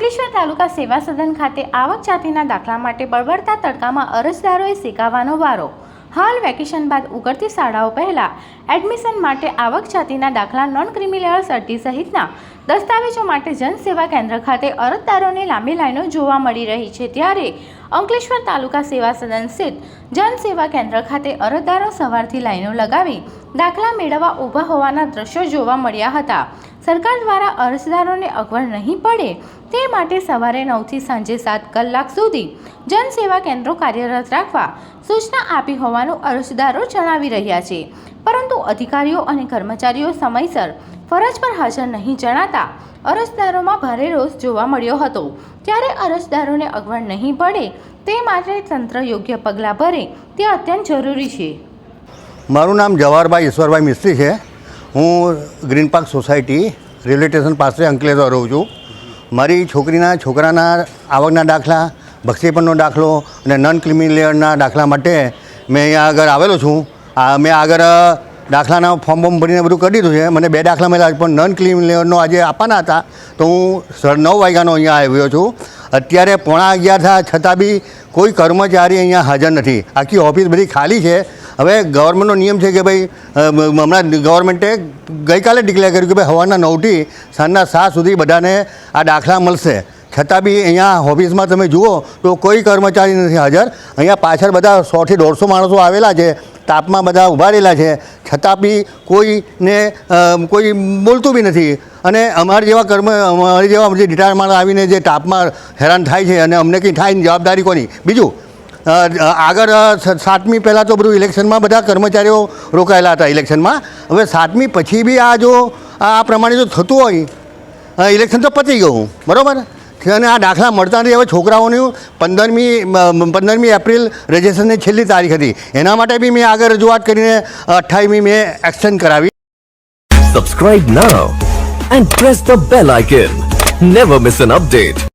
સેવા સદન ખાતે આવક જાતિના દાખલા માટે બળવડતા તડકામાં અરજદારોએ શેકાવાનો વારો. હાલ વેકેશન બાદ ઉગડતી શાળાઓ પહેલાં એડમિશન માટે આવક જાતિના દાખલા નોન ક્રિમિનલ સર્ટી સહિતના દસ્તાવેજો માટે જનસેવા કેન્દ્ર ખાતે અરજદારોની લાંબી લાઈનો જોવા મળી રહી છે ત્યારે અંકલેશ્વર તાલુકા સેવા સદન સ્થિત જનસેવા કેન્દ્ર ખાતે અરજદારો સવારથી લાઈનો લગાવી દાખલા મેળવવા ઊભા હોવાના દ્રશ્યો જોવા મળ્યા હતા. સરકાર દ્વારા અરજદારોને અગવડ નહીં પડે તે માટે સવારે નવથી સાંજે સાત કલાક સુધી જનસેવા કેન્દ્રો કાર્યરત રાખવા સૂચના આપી હોવાનું અરજદારો જણાવી રહ્યા છે. પરંતુ અધિકારીઓ અને કર્મચારીઓ સમયસર ફરજ પર હાજર નહીં જણાતા અરજદારોમાં ભારે રોષ જોવા મળ્યો હતો. ત્યારે અરજદારોને અગવડ નહીં પડે તે માટે તંત્ર યોગ્ય પગલાં ભરે તે અત્યંત જરૂરી છે. મારું નામ જવાહરભાઈ ઈશ્વરભાઈ મિસ્ત્રી છે. હું green park society railway station પાસે અંકલેશ્વર રહું છું. મારી છોકરીના છોકરાના આવકના દાખલા બક્ષીપણનો દાખલો અને નોન ક્રિમિનલના દાખલા માટે મેં અહીંયા આગળ આવેલો છું. આ મેં આગળ દાખલાના ફોર્મ બોર્મ ભરીને બધું કરી દીધું છે. મને બે દાખલા મળ્યા પણ નન ક્રિમિલિયરનો આજે આપવાના હતા. તો હું સર નવ વાગ્યાનો અહીંયા આવ્યો છું. અત્યારે પોણા અગિયાર થયા, છતાં બી કોઈ કર્મચારી અહીંયા હાજર નથી. આખી ઓફિસ બધી ખાલી છે. હવે ગવર્મેન્ટનો નિયમ છે કે ભાઈ હમણાં ગવર્મેન્ટે ગઈકાલે ડિક્લેર કર્યું કે ભાઈ સવારના નવથી સાંજના સાત સુધી બધાને આ દાખલા મળશે. છતાં બી અહીંયા ઓફિસમાં તમે જુઓ તો કોઈ કર્મચારી નથી હાજર. અહીંયા પાછળ બધા સોથી દોઢસો માણસો આવેલા છે, તાપમાં બધા ઊભા રહેલા છે. છતાં બી કોઈને કોઈ બોલતું બી નથી. અને અમારા જેવા કર્મ, અમારી જેવા જે રિટાયર માણસ આવીને જે તાપમાં હેરાન થાય છે અને અમને કંઈ થાય જવાબદારી કોની? બીજું આગળ સાતમી પહેલાં તો બધું ઇલેક્શનમાં બધા કર્મચારીઓ રોકાયેલા હતા ઇલેક્શનમાં. હવે સાતમી પછી બી આ જો, આ પ્રમાણે જો થતું હોય ઇલેક્શન તો પતી ગયું, બરાબર? અને આ દાખલા મળતા નથી. હવે છોકરાઓની પંદરમી પંદરમી એપ્રિલ રજિસ્ટ્રેશનની છેલ્લી તારીખ હતી. એના માટે બી મેં આગળ રજૂઆત કરીને અઠ્ઠાવીમી મેં એક્સટેન્ડ કરાવી. Subscribe now and press the bell icon never miss an update.